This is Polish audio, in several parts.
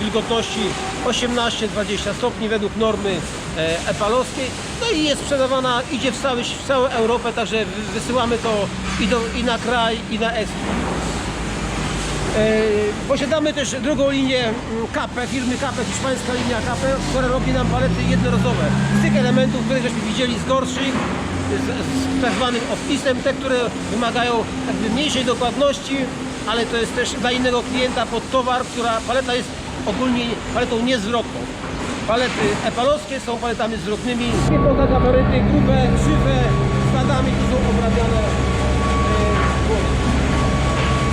wilgotności 18-20 stopni według normy e, epalowskiej. No i jest sprzedawana, idzie w, cały, w całą Europę, także wy- wysyłamy to i, do, i na kraj, i na eksport. E, Posiadamy też drugą linię Capę, firmy Capę, hiszpańska linia Capę, która robi nam palety jednorazowe. Z tych elementów, które żeśmy widzieli z gorszych, z, z tak zwanym te, które wymagają jakby mniejszej dokładności, ale to jest też dla innego klienta pod towar, która paleta jest ogólnie paletą niezwrotną. Palety epalowskie są paletami zwrotnymi. Nie poza gabaryty, grube, krzywe, stadami, tu są obrabiane głowy.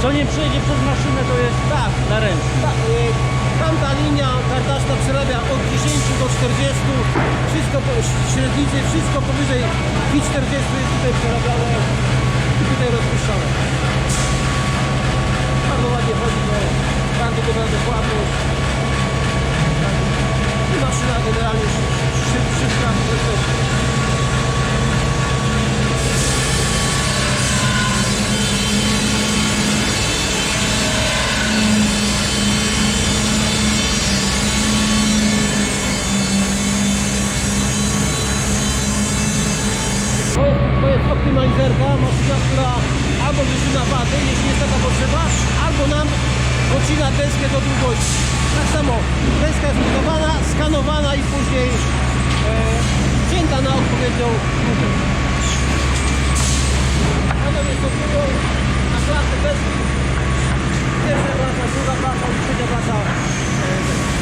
Co nie przejdzie przez maszynę, to jest Tak, na ręce. tak, y, tamta linia kartaszna przerabia od 10 do 40, wszystko po średnicy, wszystko powyżej 40 jest tutaj przerabiane i tutaj rozpuszczane. Bardzo ładnie chodzi, bo bardzo dobra dokładność. I maszyna generalnie szyb, szybka, bezpieczna. To jest, to jest optymalizerka, maszyna, która albo wycina wady, jeśli jest taka potrzeba, albo nam podcina deskę do długości. Tak samo deska jest budowana, skanowana i później e, na odpowiednią długość. One występują na klasę deski. Pierwsza klasa, druga klasa i trzecia klasa. e,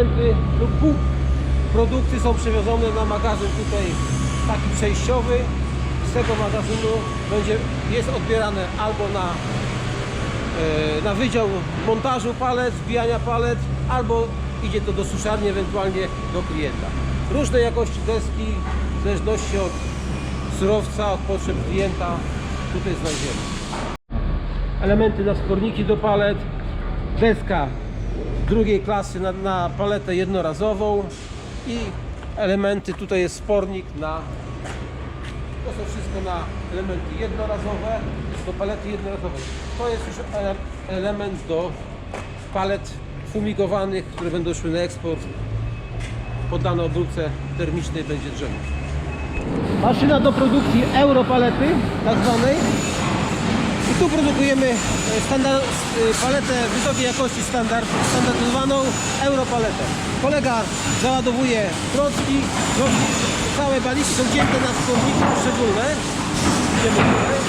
elementy lub pół produkty są przewiozone na magazyn tutaj taki przejściowy. Z tego magazynu będzie, jest odbierane albo na, e, na wydział montażu palet, zbijania palet, albo idzie to do suszarni, ewentualnie do klienta. Różne jakości deski, w zależności od surowca, od potrzeb klienta, tutaj znajdziemy elementy na sporniki do palet, deska drugiej klasy na, na paletę jednorazową i elementy, tutaj jest spornik na to są wszystko na elementy jednorazowe do palety jednorazowej. To jest już ele, element do palet fumigowanych, które będą szły na eksport. Poddane obróbce termicznej będzie drzewo. Maszyna do produkcji europalety tak zwanej tu produkujemy e, standard, e, paletę wysokiej jakości standard, standaryzowaną Europaletę. Kolega załadowuje klocki, całe baliki są wzięte na składniki poszczególne. Idziemy tutaj.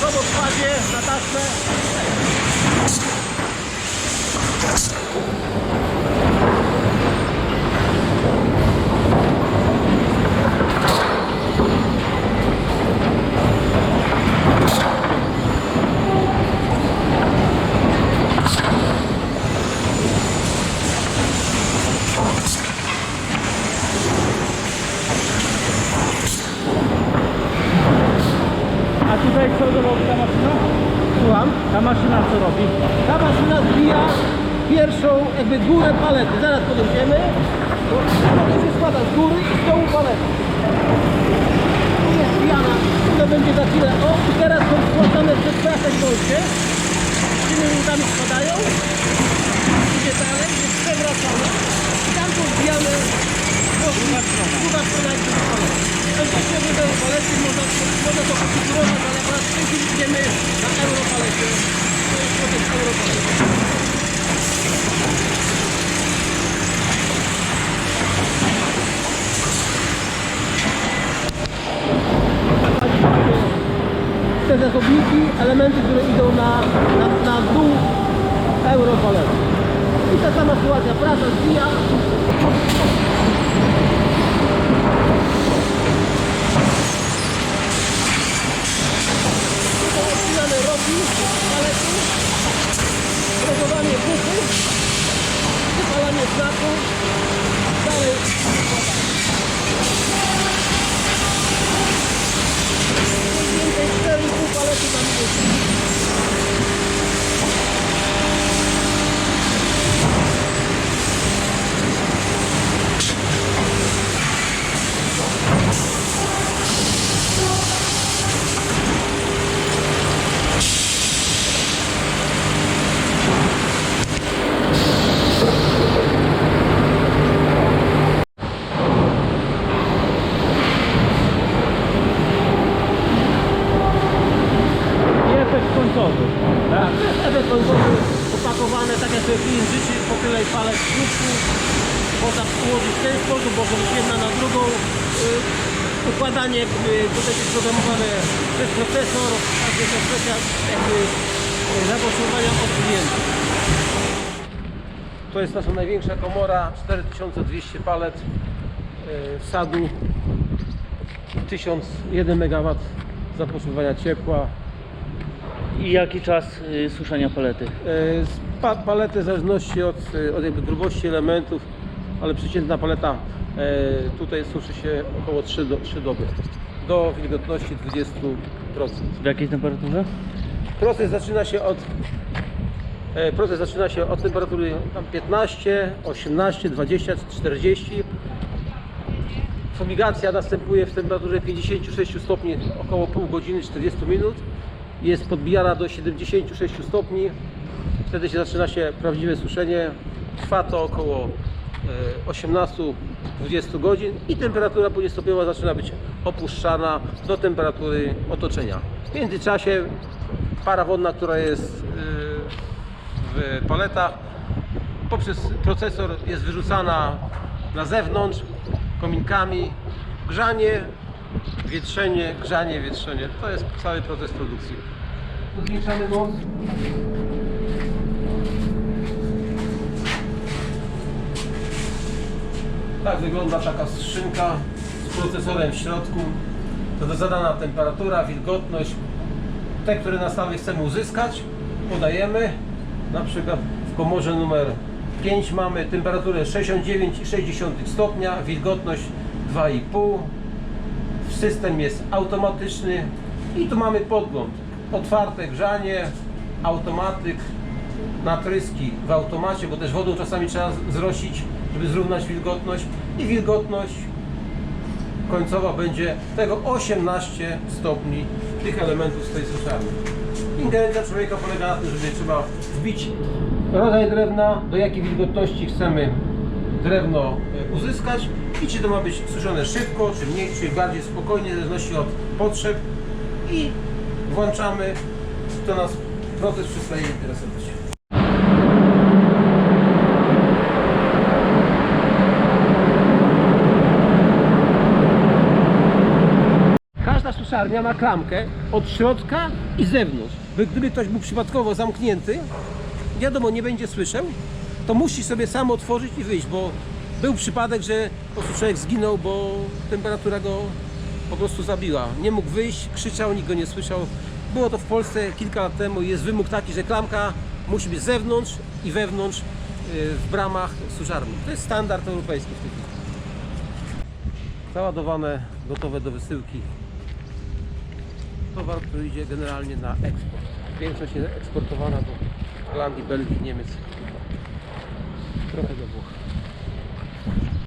W na taśmę. Tutaj co robi ta maszyna? Słucham. Ta maszyna co robi? Ta maszyna zbija pierwszą jakby górę palety. Zaraz podejdziemy. Bo ona się składa z góry i z dołu palety. Tu jest zbijana. To będzie za chwilę. O, i teraz są składane przez krasek dojście. Tymi minutami spadają. Idzie dalej, jest przewracane. I tam są zbijane. Druga strona. Druga strona jest. Palety można, to ale na europalecie. To jest europalety. te zasobniki, elementy, które idą na, na, na dół europalety. I ta sama sytuacja, praca zwija. Tutaj odcinamy rogi, palety, progowanie bufy, wypalanie znaku, dalej mniej więcej 4,5 palety na minutę. I efekt końcowy. Tak? Efekt opakowane tak jak sobie klient życzy, po tyle palec śrubku. Można ułożyć w ten sposób, może być jedna na drugą. Y, Układanie y, tutaj jest programowane przez procesor, tak jest to kwestia jakby y, zapotrzebowania od klienta. To jest nasza największa komora, 4200 palet y, sadu, 1001 MW zapotrzebowania ciepła, I jaki czas y, suszenia palety? E, z Pa, palety w zależności od, e, od jakby grubości elementów, ale przeciętna paleta e, tutaj suszy się około 3, do, 3 doby do wilgotności 20%. W jakiej temperaturze? Proces zaczyna się od e, proces zaczyna się od temperatury tam 15, 18, 20, 40. Fumigacja następuje w temperaturze 56 stopni około pół godziny 40 minut. Jest podbijana do 76 stopni. Wtedy się zaczyna się prawdziwe suszenie. Trwa to około e, 18-20 godzin i temperatura dwudziestopniowa zaczyna być opuszczana do temperatury otoczenia. W międzyczasie para wodna, która jest e, w paletach poprzez procesor jest wyrzucana na zewnątrz kominkami. Grzanie, wietrzenie, grzanie, wietrzenie. To jest cały proces produkcji. Zwiększamy moc. Tak wygląda taka skrzynka z procesorem w środku. To jest zadana temperatura, wilgotność. Te, które nastawy chcemy uzyskać, podajemy. Na przykład w komorze numer 5 mamy temperaturę 69,6 stopnia, wilgotność 2,5. System jest automatyczny i tu mamy podgląd. Otwarte grzanie, automatyk, natryski w automacie, bo też wodą czasami trzeba zrosić, żeby zrównać wilgotność i wilgotność końcowa będzie tego 18 stopni tych elementów z tej suszarni. Ingerencja człowieka polega na tym, żeby trzeba wbić rodzaj drewna, do jakiej wilgotności chcemy drewno e, uzyskać i czy to ma być suszone szybko, czy mniej, czy bardziej spokojnie, w zależności od potrzeb i włączamy, to nas proces przestaje interesować. Każda suszarnia ma klamkę od środka i zewnątrz. By- Gdyby ktoś był przypadkowo zamknięty, wiadomo, nie będzie słyszał, to musi sobie sam otworzyć i wyjść, bo był przypadek, że po prostu człowiek zginął, bo temperatura go po prostu zabiła. Nie mógł wyjść, krzyczał, nikt go nie słyszał. Było to w Polsce kilka lat temu jest wymóg taki, że klamka musi być z zewnątrz i wewnątrz yy, w bramach suszarni. To jest standard europejski w tej chwili. Załadowane, gotowe do wysyłki towar, który idzie generalnie na eksport. Większość jest eksportowana do Holandii, Belgii, Niemiec, trochę do Włoch.